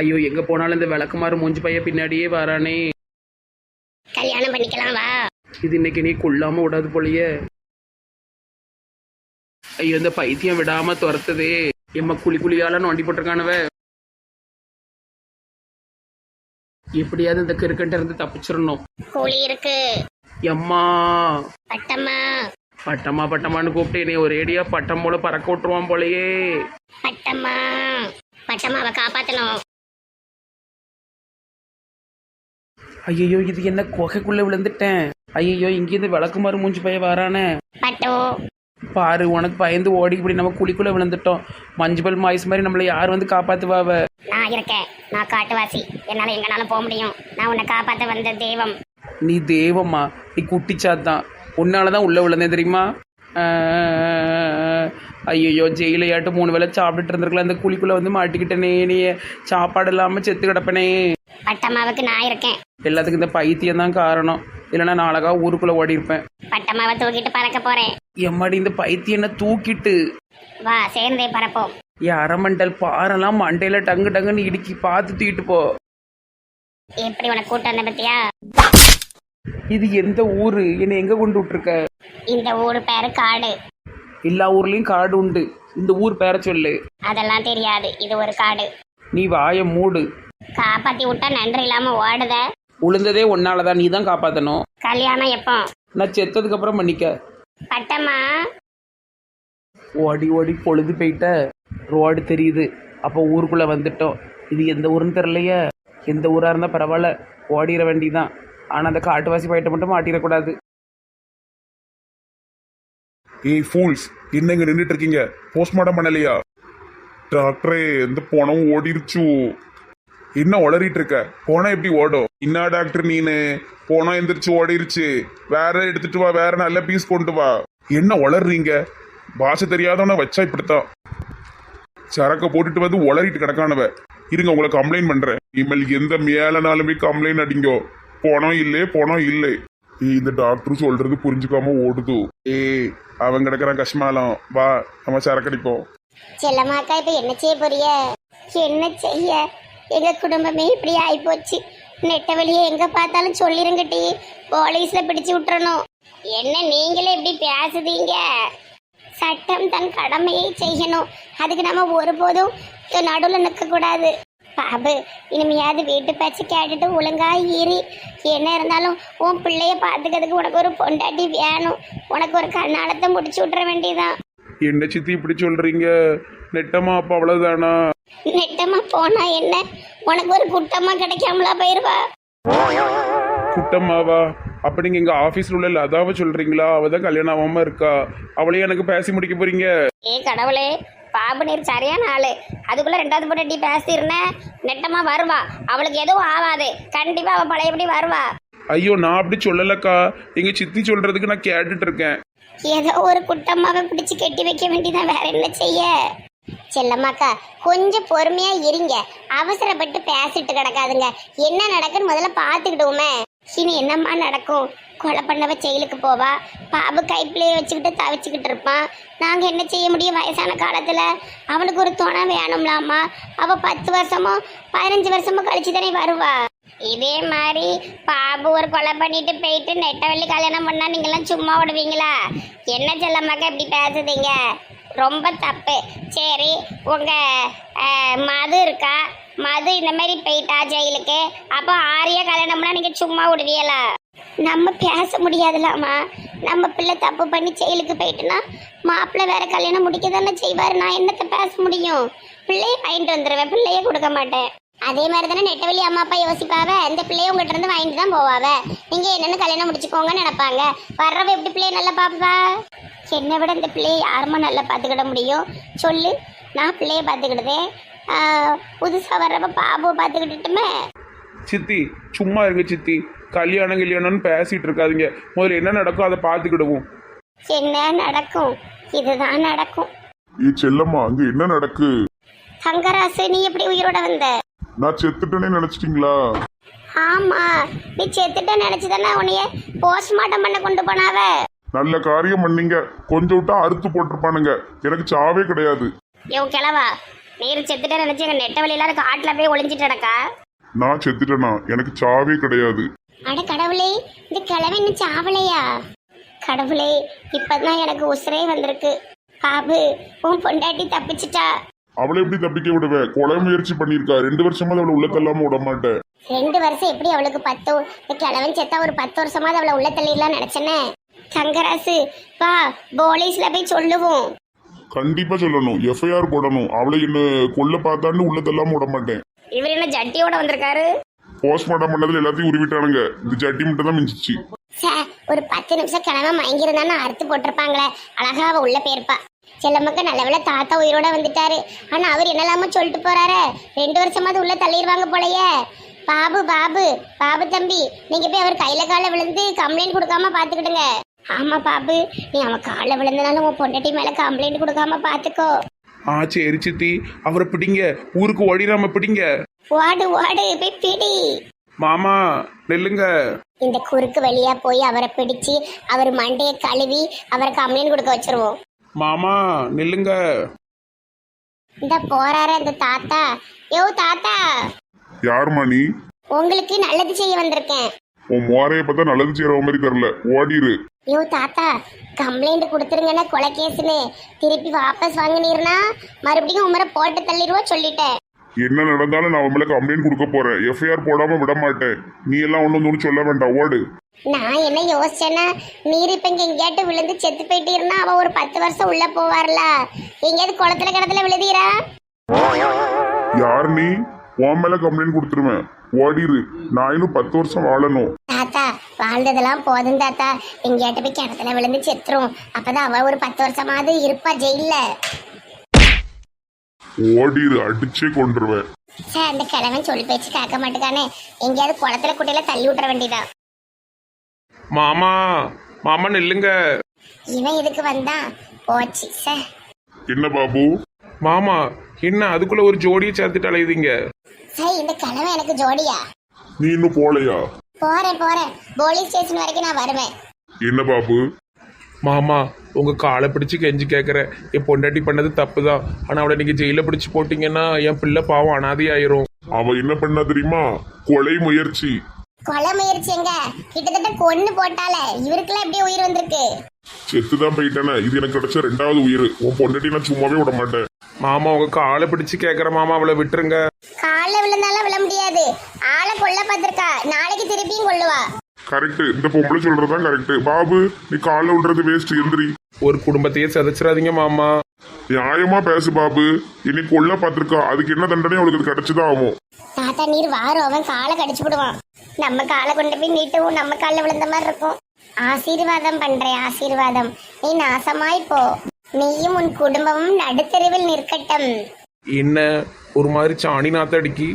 ஐயோ எங்கே போனாலும் இந்த விளக்குமாறு மூஞ்சி பைய பின்னாடியே வரானே. கல்யாணம் பண்ணிக்கலாம் வா. இது இன்னைக்கு நீ கொள்ளாம விடாது போலயே. ஐயோ இந்த பைத்தியம் விடாம துரத்துதே. எம்ம குழி குழியால நோண்டி போட்டிருக்கானவ. எப்படியாவது இந்த கிறுக்கன்ட்ட இருந்து தப்பிச்சிடணும். கூலி இருக்கு. எம்மா. பட்டம்மா. பட்டம்மா பட்டம்மான்னு கூப்பிட்டு என்னை ஒரு ஏடியா பட்டம் போல பறக்க விட்டுருவான் போலயே. பட்டம்மா. பட்டம்மாவை காப்பாத்தணும். ஐயோ இது என்ன குகைக்குள்ள விழுந்துட்டேன்? ஐயோ இங்கேருந்து விளக்குமாறு மூஞ்சி பைய வரானே. பாரு உனக்கு பயந்து ஓடி இப்படி நம்ம குழிக்குள்ள விழுந்துட்டோம். மஞ்சுபல் மாய்ஸ் மாதிரி நம்மளை யார் வந்து காப்பாத்துவாவ? நான் இருக்கேன். நான் காட்டுவாசி. என்னால எங்கனாலும் போக முடியும். நான் உன்னை காப்பாத்த வந்த தெய்வம். நீ தேவம்மா நீ குட்டிச்சாத்தான். உன்னாலதான் உள்ள விழுந்தேன் தெரியுமா? ஐயோ ஜெயிலையாட்டு மூணு வேளை சாப்பிட்டுட்டு இருந்திருக்கலாம் அந்த குழிக்குள்ள வந்து மாட்டிக்கிட்டனே நீ சாப்பாடு இல்லாம செத்து கிடப்பனே. பட்டம்மாவுக்கு நான் இருக்கேன். எல்லாத்துக்கும் இந்த பைத்தியம் தான் காரணம். இல்லைன்னா நான் அழகா ஊருக்குள்ள ஓடி இருப்பேன். பட்டம்மாவை தூக்கிட்டு பறக்க போறேன். எம்மாடி இந்த பைத்தியம் என்ன தூக்கிட்டு. வா சேர்ந்தே பறப்போம். என் அரமண்டல் பாறெல்லாம் மண்டையில டங்கு டங்குன்னு இடுக்கி பார்த்து தூக்கிட்டு போ. எப்படி உனக்கு கூட்டம் வந்த பத்தியா? இது எந்த ஊரு? என்னை எங்க கொண்டு விட்டுருக்க? இந்த ஊர் பேரு காடு. எல்லா ஊர்லயும் காடு உண்டு. இந்த ஊர் பேர சொல்லு. அதெல்லாம் தெரியாது. இது ஒரு காடு. நீ வாய மூடு. காப்பாத்தி விட்டா நன்றி இல்லாம ஓடுத. உளுந்ததே ஒன்னாலதான் நீ தான் காப்பாத்தணும். கல்யாணம் எப்போ? நான் செத்ததுக்கு அப்புறம் பண்ணிக்க. பட்டம்மா. ஓடி ஓடி பொழுது போயிட்ட. ரோடு தெரியுது. அப்போ ஊருக்குள்ள வந்துட்டோம். இது எந்த ஊருன்னு தெரியலையே. எந்த ஊரா இருந்தா பரவாயில்ல. ஓடிட வேண்டியதான் ஆனா அந்த காட்டுவாசி பயிட்ட மட்டும் மாட்டிடக்கூடாது. ஏய் ஃபூல்ஸ் என்னங்க நின்றுட்டு இருக்கீங்க? போஸ்ட்மார்ட்டம் பண்ணலையா? டாக்டரே எந்த போனவும் ஓடிருச்சு. என்ன உளறிட்டு இருக்க. போனா எப்படி ஓடும்? என்ன டாக்டர் நீனு? போனா எந்திரிச்சு ஓடிருச்சு. வேற எடுத்துட்டு வா வேற நல்ல பீஸ் கொண்டு வா. என்ன உளறீங்க? பாஷை தெரியாதவன வச்சா இப்படித்தான். சரக்க போட்டுட்டு வந்து உளறிட்டு கிடக்கானவ. இருங்க உங்களை கம்ப்ளைண்ட் பண்றேன். இனிமேல் எந்த மேலனாலுமே கம்ப்ளைண்ட் அடிங்கோ. போனோம் இல்லே போனோம் இல்லை. இந்த டாக்டர் சொல்றது புரிஞ்சுக்காம ஓடுது. ஏய் அவன் கிடக்குறான் கஷ்மாலம். வா நம்ம சரக்கடிப்போம். செல்லமாக்கா இப்ப என்ன செய்ய போறிய? என்ன செய்ய? எங்கள் குடும்பமே இப்படி ஆகிப்போச்சு நெட்ட வழியை எங்கே பார்த்தாலும் சொல்லிருங்கட்டி. போலீஸில் பிடிச்சு விட்டுறணும். என்ன நீங்களே இப்படி பேசுதீங்க? சட்டம் தன் கடமையை செய்யணும். அதுக்கு நம்ம ஒருபோதும் நடுவில் நிற்கக்கூடாது பாபு இனிமையாவது வீட்டு பேச்சு கேட்டுட்டு ஒழுங்காக ஈறி என்ன இருந்தாலும் உன் பிள்ளைய பார்த்துக்கிறதுக்கு உனக்கு ஒரு பொண்டாட்டி வேணும். உனக்கு ஒரு கண்ணாலத்தை முடிச்சு விட்டுற வேண்டியதான் என்ன சித்தி இப்படி சொல்றீங்க? நெட்டமா அப்போ அவ்வளோதானா நெட்டமா போனா என்ன? உனக்கு ஒரு குட்டமா கிடைக்காமலா போயிருவா? குட்டம்மாவா? அப்ப நீங்க எங்க ஆபீஸ்ல உள்ள லதாவை சொல்றீங்களா? அவ தான் கல்யாணம் ஆகாம இருக்கா? அவளையும் எனக்கு பேசி முடிக்க போறீங்க. ஏ கடவுளே பாபு நீர் சரியான ஆளு. அதுக்குள்ள ரெண்டாவது பொண்டாட்டி பேசிருந்தேன் நெட்டமா வருவா. அவளுக்கு எதுவும் ஆகாது கண்டிப்பா அவ பழையபடி வருவா. ஐயோ நான் அப்படி சொல்லலக்கா. எங்க சித்தி சொல்றதுக்கு நான் கேட்டுட்டு இருக்கேன். ஏதோ ஒரு குட்டம்மாவை பிடிச்சு கட்டி வைக்க வேண்டியதான் வேற என்ன செய்ய? செல்லம்மாக்கா கொஞ்சம் பொறுமையா இருங்க. அவசரப்பட்டு பேசிட்டு கிடக்காதுங்க. என்ன நடக்குன்னு முதல்ல பார்த்துக்கிடுவோமே. இனி என்னம்மா நடக்கும்? கொலை பண்ணவ செயலுக்கு போவா? பாபு கைப்பிள்ளைய வச்சுக்கிட்டு தவிச்சுக்கிட்டு இருப்பான். நாங்கள் என்ன செய்ய முடியும் வயசான காலத்தில்? அவளுக்கு ஒரு துணை வேணும்லாமா? அவள் பத்து வருஷமோ பதினஞ்சு வருஷமோ கழிச்சு தானே வருவா. இதே மாதிரி பாபு ஒரு கொலை பண்ணிட்டு போயிட்டு நெட்டவள்ளி கல்யாணம் பண்ணால் நீங்களாம் சும்மா விடுவீங்களா என்ன செல்லம்மாக்கா இப்படி பேசுதீங்க? ரொம்ப தப்பு. சரி உங்கள் மது இருக்கா? மது இந்த மாதிரி போயிட்டா ஜெயிலுக்கு? அப்போ ஆரியா கல்யாணம்னா நீங்கள் சும்மா விடுவீங்களா? நம்ம பேச முடியாதுலாமா? நம்ம பிள்ளை தப்பு பண்ணி ஜெயிலுக்கு போயிட்டுனா மாப்பிள்ளை வேற கல்யாணம் முடிக்க தானே செய்வார்? நான் என்னத்தை பேச முடியும்? பிள்ளையை வாங்கிட்டு வந்துடுவேன் பிள்ளையே கொடுக்க மாட்டேன். அதே மாதிரி தானே நெட்டவெளி அம்மா அப்பா யோசிப்பாவ? இந்த பிள்ளைய உங்ககிட்ட இருந்து வாங்கிட்டு தான் போவாவ? நீங்க என்னன்னு கல்யாணம் முடிச்சுக்கோங்கன்னு நினைப்பாங்க. வர்றவ எப்படி பிள்ளைய நல்லா பாப்பா என்னை விட இந்த பிள்ளைய யாருமா நல்லா பார்த்துக்கிட முடியும்? சொல்லு. நான் பிள்ளைய பார்த்துக்கிடுதே புதுசாக வர்றவ பாபுவை பார்த்துக்கிட்டுட்டுமே. சித்தி சும்மா இருங்க சித்தி. கல்யாணம் கல்யாணம்னு பேசிட்டு இருக்காதீங்க. முதல்ல என்ன நடக்கும் அதை பார்த்துக்கிடுவோம். என்ன நடக்கும்? இதுதான் நடக்கும். ஏ செல்லம்மா அங்க என்ன நடக்கு? தங்கராசு நீ எப்படி உயிரோட வந்த? நான் செத்துட்டேனே நினைச்சிட்டீங்களா? ஆமா நீ செத்துட்ட நினைச்சுதானே உன்னைய போஸ்ட்மார்ட்டம் பண்ண கொண்டு போனாவ? நல்ல காரியம் பண்ணீங்க. கொஞ்சம் விட்டா அறுத்து போட்டிருப்பானுங்க. எனக்கு சாவே கிடையாது. யோ கிழவா நீர் செத்துட்டே நினைச்சு எங்க நெட்ட வழியில காட்டுல போய் ஒளிஞ்சிட்டு நடக்கா நான் செத்துட்டேனா? எனக்கு சாவே கிடையாது. அட கடவுளே இந்த கிழமை இன்னும் சாவலையா? கடவுளே இப்பதான் எனக்கு உசுரே வந்திருக்கு. பாபு உன் பொண்டாட்டி தப்பிச்சிட்டா. அவளை எப்படி தப்பிக்க விடுவேன் கொலை முயற்சி பண்ணியிருக்கா. ரெண்டு வருஷமா அவளை உள்ள தள்ளாம விட மாட்டேன். ரெண்டு வருஷம் எப்படி அவளுக்கு பத்து கிழவன் செத்தா ஒரு பத்து வருஷமாவது அவளை உள்ள தள்ளிடலாம் நினைச்சனே? தங்கராசு வா போலீஸ்ல போய் சொல்லுவோம். கண்டிப்பா சொல்லணும். எஃப்ஐஆர் போடணும். அவளை என்ன கொல்ல பார்த்தான்னு உள்ள தள்ளாம விட மாட்டேன். இவர் என்ன ஜட்டியோட வந்திருக்காரு? போஸ்ட்மார்ட்டம் பண்ணதுல எல்லாத்தையும் உருவிட்டானுங்க. இந்த ஜட்டி மட்டும் தான் மிஞ்சிச்சு. சார் ஒரு பத்து நிமிஷம் கிழமை மயங்கிருந்தான்னு அறுத்து போட்டிருப்பாங்களே. அழகா அவ உள்ள போயிருப்பா. செல்லம்மக்கு நல்ல வேளை தாத்தா உயிரோட வந்துட்டாரு. ஆனா அவர் என்னலாமோ சொல்லிட்டு போறாரு. ரெண்டு வருஷமாவது உள்ள தள்ளிடுவாங்க போலயே. பாபு பாபு பாபு தம்பி நீங்க போய் அவர் கையில கால விழுந்து கம்ப்ளைண்ட் கொடுக்காம பாத்துக்கிடுங்க. ஆமா பாபு நீ அவன் கால விழுந்தனாலும் உன் பொண்டாட்டி மேல கம்ப்ளைண்ட் கொடுக்காம பாத்துக்கோ. ஆ சரி சித்தி. அவரை பிடிங்க. ஊருக்கு ஓடிடாம பிடிங்க. ஓடு ஓடு போய் பிடி. மாமா நெல்லுங்க. இந்த குறுக்கு வழியா போய் அவரை பிடிச்சு அவர் மண்டையை கழுவி அவரை கம்ப்ளைண்ட் கொடுக்க வச்சிருவோம். மாமா நெல்லுங்க. இந்த போறாரு அந்த தாத்தா. யோ தாத்தா. யாரும்மா நீ? உங்களுக்கு நல்லது செய்ய வந்திருக்கேன். உன் மோரைய பார்த்தா நல்லது செய்யற மாதிரி தெரியல. ஓடிரு. யோ தாத்தா கம்ப்ளைண்ட் கொடுத்துருங்கன்னா கொலை கேஸ்னு திருப்பி வாபஸ் வாங்கினீர்னா மறுபடியும் உமரை போட்டு தள்ளிடுவா சொல்லிட்டேன். என்ன நடந்தாலும் நான் உன் மேல கம்ப்ளைண்ட் கொடுக்க போறேன். எஃப்ஐஆர் போடாம விட மாட்டேன் நீ எல்லாம் ஒன்றும் ஒன்றும் சொல்ல வேண்டாம். ஓடு. நான் என்ன யோசிச்சேன்னா நீர் இப்ப இங்க எங்கேயாட்டு விழுந்து செத்து போயிட்டீர்னா அவ ஒரு பத்து வருஷம் உள்ள போவார்ல. எங்கேயாவது குளத்துல கிணத்துல விழுதீரா? யார் நீ? உன் மேல கம்ப்ளைண்ட் கொடுத்துருவேன். ஓடிரு. நான் இன்னும் பத்து வருஷம் வாழணும். தாத்தா வாழ்ந்ததெல்லாம் போதும் தாத்தா. எங்கேயாட்டு போய் கிணத்துல விழுந்து செத்துரும். அப்பதான் அவ ஒரு பத்து வருஷமாவது இருப்பா ஜெயில்ல. ஓடிரு. அடிச்சே கொண்டுருவேன் சார் அந்த கிழவன் சொல்லி பேச்சு கேட்க மாட்டேங்கானே எங்கேயாவது குளத்துல குட்டையில தள்ளி விட்டுற வேண்டியதா மாமா மாமா நெல்லுங்க. இவன் இதுக்கு வந்தான் போச்சு என்ன பாபு? மாமா என்ன அதுக்குள்ள ஒரு ஜோடியை சேர்த்துட்டு அலையுதீங்க. சார் இந்த கிழவன் எனக்கு ஜோடியா? நீ இன்னும் போலையா? போறேன் போறேன். போலீஸ் ஸ்டேஷன் வரைக்கும் நான் வருவேன். என்ன பாபு? மாமா உங்க காலை பிடிச்சு கெஞ்சி கேட்குறேன் என் பொண்டாட்டி பண்ணது தப்பு தான் ஆனா அவளை நீங்க ஜெயில பிடிச்சு போட்டீங்கன்னா என் பிள்ளை பாவம் அனாதை ஆயிரும் அவ என்ன பண்ணா தெரியுமா? கொலை முயற்சி. கொலை முயற்சி எங்க கிட்டத்தட்ட கொன்னு போட்டாலே இவருக்கெல்லாம் எப்படி உயிர் வந்திருக்கு? செத்துதான் போயிட்டானே. இது எனக்கு கிடைச்ச ரெண்டாவது உயிர். உன் பொண்டாட்டி நான் சும்மாவே விட மாட்டேன். மாமா உங்க காலை பிடிச்சு கேட்குற மாமா அவளை விட்டுருங்க. காலில் விழுந்தாலும் விழ முடியாது. ஆளை கொல்ல பார்த்திருக்கா. நாளைக்கு திருப்பியும் கொல்லுவா. கரெக்ட் இந்த பொம்பளை சொல்றதுதான் கரெக்ட் பாபு நீ காலைல விடுறது வேஸ்ட் எந்திரி ஒரு குடும்பத்தையே சிதைச்சிடாதீங்க மாமா. நியாயமா பேசு பாபு. இன்னைக்கு கொல்ல பார்த்திருக்கா. அதுக்கு என்ன தண்டனை அவளுக்கு கிடைச்சுதான் ஆகும். தாத்தா நீர் வாரம். அவன் காலை கடிச்சு விடுவான். நம்ம காலை கொண்டு போய் நீட்டவும் நம்ம காலில் விழுந்த மாதிரி இருக்கும். ஆசீர்வாதம் பண்றேன் ஆசீர்வாதம். நீ நாசமாய் போ. நீயும் உன் குடும்பமும் நடுத்தெருவில் நிற்கட்டும். என்ன? ஒரு மாதிரி சாணி நாத்த அடிக்கி.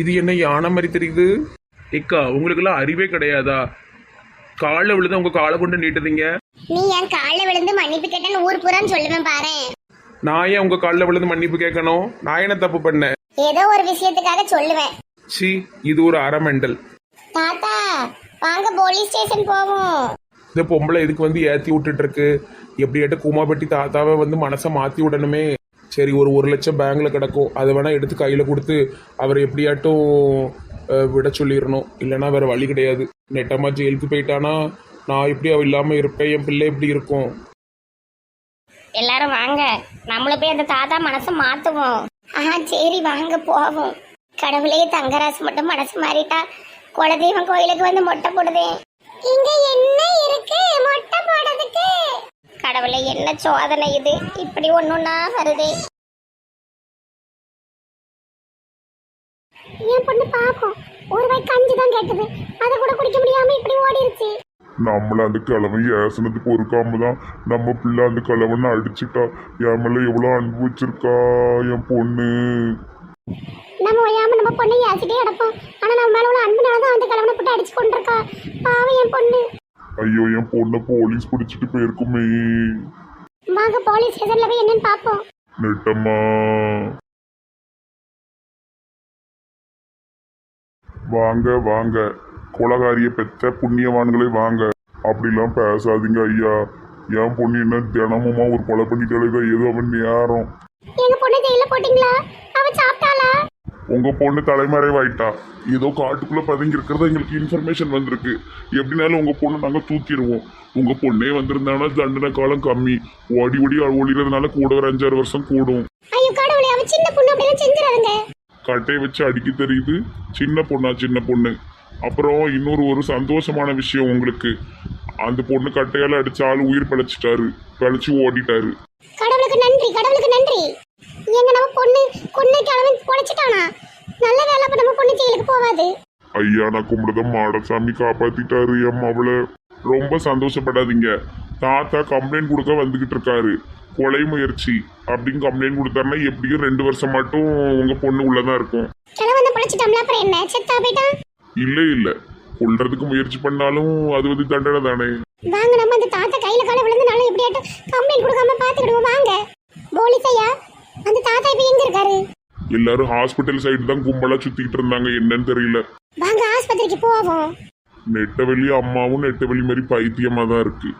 இது என்ன யானை மாதிரி தெரியுது? ஏக்கா உங்களுக்கெல்லாம் அறிவே கிடையாதா? காலில் விழுத உங்க காலை கொண்டு நீட்டுதீங்க. நீ என் காலில் விழுந்து மன்னிப்பு கேட்டேன்னு ஊர் பூரான்னு சொல்லுவேன் பாரு நான் ஏன் உங்க காலில் விழுந்து மன்னிப்பு கேட்கணும்? நான் என்ன தப்பு பண்ணேன்? ஏதோ ஒரு விஷயத்துக்காக சொல்லுவேன். சி இது ஒரு அறமெண்டல். தாத்தா வாங்க போலீஸ் ஸ்டேஷன் போவோம். இந்த பொம்பளை இதுக்கு வந்து ஏற்றி விட்டுட்டு இருக்கு எப்படியாட்ட கூமாப்பட்டி தாத்தாவை வந்து மனசை மாற்றி விடணுமே. சரி ஒரு ஒரு லட்சம் பேங்க்ல கிடக்கும். அதை வேணா எடுத்து கையில் கொடுத்து அவரை எப்படியாட்டும் அஹ், விட சொல்லிடணும். இல்லைன்னா வேற வழி கிடையாது. நெட்டமா ஜெயிலுக்கு போயிட்டானா? நான் எப்படி அவ இல்லாமல் இருப்பேன்? என் பிள்ளை எப்படி இருக்கும்? எல்லாரும் வாங்க. நம்மள போய் அந்த தாத்தா மனசை மாத்துவோம். ஆ சரி வாங்க போவோம். கடவுளே தங்கராசு மட்டும் மனசு மாறிட்டா குலதெய்வம் கோயிலுக்கு வந்து மொட்டை போடுதே. இங்க என்ன இருக்கு? மொட்டை போடுறதுக்கு. கடவுளே என்ன சோதனை இது? இப்படி ஒண்ணுன்னா வருதே. என் பொண்ணு பாப்போம் ஒரு வாய் கஞ்சி தான் கேட்டது. அதை கூட குடிக்க முடியாம இப்படி ஓடிருச்சு. நம்மள அந்த கிழவன் ஏசனத்துக்கு ஒருக்காம தான் நம்ம பிள்ளை அந்த கிழவனை அடிச்சுட்டா. என் மேல எவ்வளவு அன்பு வச்சிருக்கா என் பொண்ணு? நம்ம நம்ம பொண்ணை ஏசிட்டே கிடப்போம். ஆனா நம்ம மேல உள்ள அன்புனால தான் அந்த கிழவனை போட்டு அடிச்சு கொண்டிருக்கா. பாவம் என் பொண்ணு. ஐயோ என் பொண்ணை போலீஸ் பிடிச்சிட்டு போயிருக்குமே. வாங்க போலீஸ் ஸ்டேஷன்ல போய் என்னன்னு பாப்போம் நெட்டம்மா. வாங்க வாங்க. குலகாரிய பெத்த புண்ணியவான்களை வாங்க. அப்படிலாம் பேசாதீங்க ஐயா. என் பொண்ணு என்ன தினமுமா ஒரு கொலை பண்ணிட்டாலே ஏதோ அவன் நேரம். எங்க பொண்ணை ஜெயில போட்டீங்களா? அவ சாப்பிட்டாளா உங்க பொண்ணு தலைமறைவாயிட்டா. ஏதோ காட்டுக்குள்ள பதுங்கி இருக்கிறது எங்களுக்கு இன்ஃபர்மேஷன் வந்திருக்கு. எப்படினாலும் உங்க பொண்ணு நாங்க தூக்கிடுவோம். உங்க பொண்ணே வந்திருந்தானா தண்டனை காலம் கம்மி. ஓடி ஓடி ஒளிறதுனால கூட ஒரு அஞ்சாறு வருஷம் கூடும். கட்டையை வச்சு அடிக்க தெரியுது. சின்ன பொண்ணா சின்ன பொண்ணு. அப்புறம் இன்னொரு ஒரு சந்தோஷமான விஷயம் உங்களுக்கு. அந்த பொண்ணு கட்டையால அடிச்ச ஆள் உயிர் பிழைச்சிட்டாரு. பிழைச்சு ஓடிட்டாரு. கடவுளுக்கு நன்றி கடவுளுக்கு நன்றி. எங்க நம்ம பொண்ணு கொன்னைக்கு அவன் பொழைச்சிட்டானா? நல்ல வேலை அப்ப நம்ம பொண்ணு ஜெயிலுக்கு போவாது. ஐயா நான் கும்பிடுத மாடசாமி காப்பாத்திட்டாரு என் அவளை ரொம்ப சந்தோஷப்படாதீங்க. தாத்தா கம்ப்ளைண்ட் கொடுக்க வந்துகிட்டு இருக்காரு. கொலை முயற்சி. அப்படின்னு கம்ப்ளைண்ட் கொடுத்தாருன்னா எப்படியும் ரெண்டு வருஷம் மட்டும் உங்க பொண்ணு உள்ளதான் இருக்கும். இல்ல இல்ல. கொல்றதுக்கு முயற்சி பண்ணாலும் அது வந்து தண்டனை தானே. வாங்க நம்ம அந்த தாத்தா கையில கால விழுந்தனாலும் எப்படியாட்டும் கம்ப்ளைண்ட் கொடுக்காம பாத்துக்கிடுவோம் வாங்க. போலீஸ் ஐயா அந்த தாத்தா இப்ப எங்க இருக்காரு? எல்லாரும் ஹாஸ்பிட்டல் சைடு தான் கும்பலா சுத்திக்கிட்டு இருந்தாங்க. என்னன்னு தெரியல. வாங்க ஆஸ்பத்திரிக்கு போவோம். நெட்டவெளி அம்மாவும் நெட்டவெளி மாதிரி பைத்தியமா தான் இருக்கு.